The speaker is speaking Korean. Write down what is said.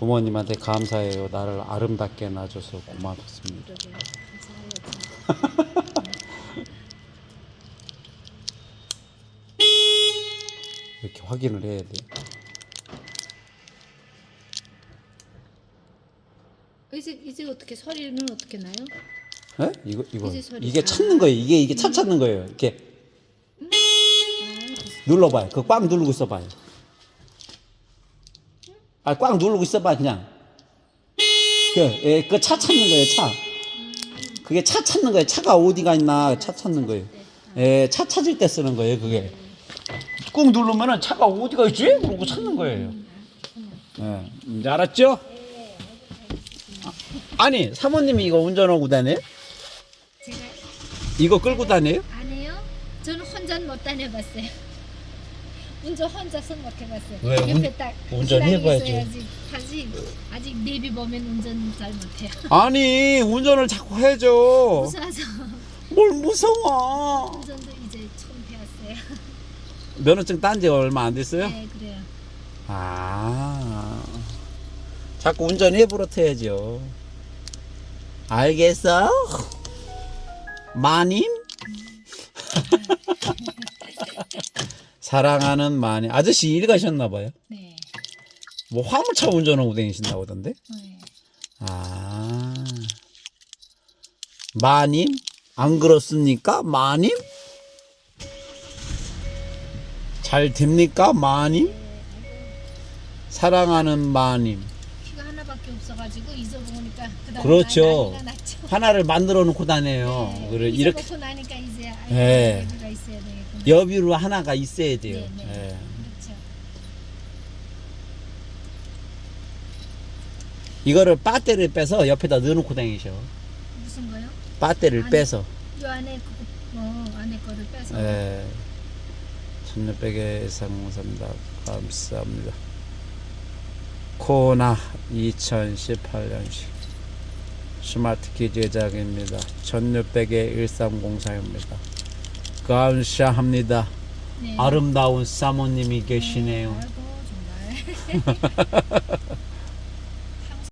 부모님한테 감사해요. 나를 아름답게 낳아줘서 고맙습니다. 이렇게 확인을 해야 돼. 이제 이제 어떻게 소리는 어떻게 나요? 예? 이거 이거 이제 소리. 이게 찾는 거예요. 이게 이게 차 찾는 거예요. 이렇게 눌러봐요. 그꽉 누르고 있어봐요. 아, 꽉 누르고 있어봐 그냥. 그, 예, 그 차 찾는 거예요. 차. 그게 차 찾는 거예요. 차가 어디가 있나 차 찾는 거예요. 예, 차 찾을 때 쓰는 거예요. 그게. 꾹 누르면은 차가 어디가 있지? 그러고 찾는 거예요. 예, 이제 알았죠? 아니, 사모님이 이거 운전하고 다녀요? 제가 이거 끌고 다녀요? 안 해요? 저는 혼자는 못 다녀봤어요. 운전 혼자서 못 해봤어요. 왜? 옆에 운- 딱 운전 해봐야지. 있어야지. 아직 아직 내비 보면 운전 잘 못해요. 아니, 운전을 자꾸 해줘. 무서워서 뭘 무서워. 운전도 이제 처음 배웠어요. 면허증 딴 지 얼마 안 됐어요? 네 그래요. 아. 자꾸 운전해 버릇해야죠. 알겠어? 마님? 사랑하는 마님. 아저씨 일 가셨나 봐요. 네. 뭐 화물차 운전하고 다니신다고 하던데? 네. 아. 마님? 안 그렇습니까? 마님? 잘 됩니까? 마님? 사랑하는 마님. 키가 하나밖에 없어가지고 잊어보니까 그다음 그렇죠. 난리가 났죠. 하나를 만들어 놓고 다녀요. 네, 그래, 이렇게 나니까 이제 아이고 네. 여비로 하나가 있어야 돼요. 네, 네. 예. 그렇죠. 이거를 배터리를 빼서 옆에다 넣어놓고 다니셔. 무슨 거요? 아니. 빼서. 요 안에 그거 뭐 안에 거를 빼서 예. 1600의 상상다 감사합니다. 코나 2018년식 스마트키 제작입니다. 1600의 1304입니다. 감사합니다. 네. 아름다운 사모님이 계시네요. 아이고 정말